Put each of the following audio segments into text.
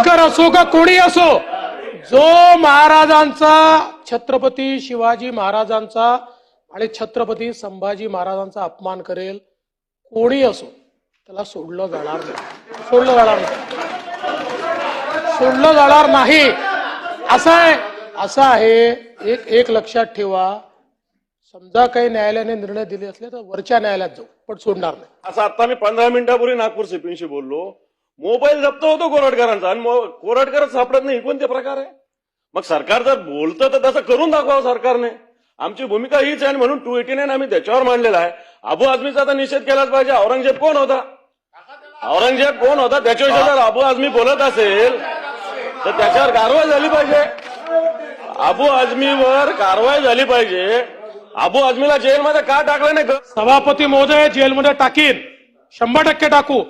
कोरटकर असो का कोणी असो जो महाराजांचा छत्रपती शिवाजी महाराजांचा आणि छत्रपती संभाजी महाराजांचा अपमान करेल कोणी असो त्याला सोडलं जाणार नाही. सोडलं जाणार नाही. सोडलं जाणार नाही. असं आहे असं आहे. एक एक लक्षात ठेवा. समजा काही न्यायालयाने निर्णय दिले असले तर वरच्या न्यायालयात जाऊ पण सोडणार नाही. असं आता मी पंधरा मिनिटापूर्वी नागपूर सिपींशी बोललो. मोबाईल जप्त होतो कोरटकरांचा आणि कोरटकरच सापडत नाही कोणते प्रकार आहे? मग सरकार जर बोलतं तर तसं करून दाखवावं सरकारने. आमची भूमिका हीच आहे आणि म्हणून टू एटी नाईन आम्ही त्याच्यावर मांडलेला आहे. अबू आझमीचा तर निषेध केलाच पाहिजे. औरंगजेब कोण होता? औरंगजेब कोण होता? त्याच्याविषयी जर अबू आझमी बोलत असेल तर त्याच्यावर कारवाई झाली पाहिजे. अबू आझमीवर कारवाई झाली पाहिजे. अबू आझमीला जेलमध्ये का टाकलं नाही ग- सभापती महोदय जेलमध्ये टाकीन. शंभर टक्के टाकू.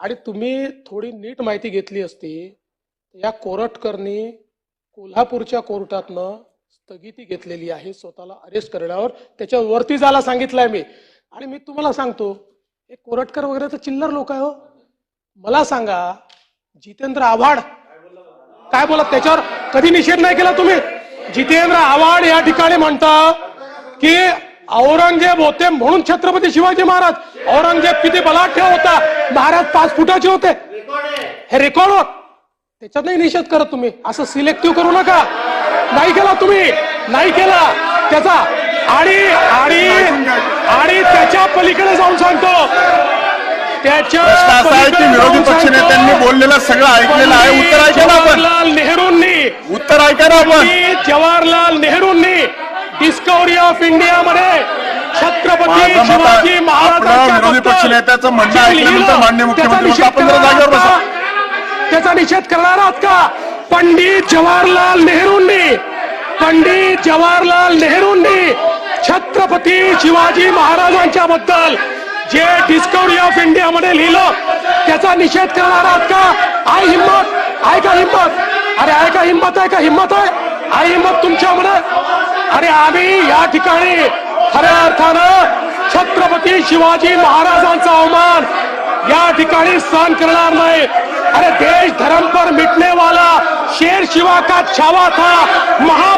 आणि तुम्ही थोडी नीट माहिती घेतली असती या कोरटकरनी कोल्हापूरच्या कोर्टातनं स्थगिती घेतलेली आहे स्वतःला अरेस्ट करण्यावर. त्याच्या वरती जायला सांगितलंय मी. आणि मी तुम्हाला सांगतो हे कोरटकर वगैरे तर चिल्लर लोक आहे हो. मला सांगा जितेंद्र आव्हाड काय बोला त्याच्यावर? कधी निषेध नाही केला तुम्ही? जितेंद्र आव्हाड या ठिकाणी म्हणता की औरंगजेब होते म्हणून छत्रपती शिवाजी महाराज. औरंगजेब किती बलाढ्य होता. महाराज पाच फुटाचे होते. हे रेकॉर्ड होत त्याच्यात नाही निषेध करत तुम्ही. असं सिलेक्टिव्ह करू नका. नाही केला तुम्ही. नाही केला. त्याचा आणि आणि आणि त्याच्या पलीकडे जाऊन सांगतो. त्याच्या प्रश्न असा आहे की पलीकडे विरोधी जाऊन पक्ष सांगतो, नेत्यांनी बोललेलं सगळं ऐकलेलं आहे. उत्तर ऐका ना आपण. जवाहरलाल नेहरूंनी. उत्तर ऐका ना आपण. जवाहरलाल नेहरूंनी. डिस्कवरी ऑफ इंडिया मध्ये छत्रपती माझं मत आहे, शिवाजी महाराजांच्या आपलं विरोधी बद्दल पक्षनेत्याचं म्हणणं ऐकल्यानंतर त्याचा मुख्यमंत्री निषेध आपण जरा जागेवर आहात का? त्याचा निषेध करणार आहात का? पंडित जवाहरलाल नेहरूंनी पंडित जवाहरलाल नेहरूंनी छत्रपती शिवाजी महाराजांच्या बद्दल जे डिस्कवरी ऑफ इंडिया मध्ये लिहिलं त्याचा निषेध करणार आहात का? आहे हिंमत आहे का हिंमत? अरे आहे का हिंमत आहे का? हिंमत आहे? आहे हिंमत तुमच्यामध्ये? अरे आम्ही या ठिकाणी खऱ्या अर्थानं छत्रपती शिवाजी महाराजांचा अवमान या ठिकाणी सहन करणार नाही. अरे देश धर्म पर मिटने वाला शेर शिवा का छावा था? महा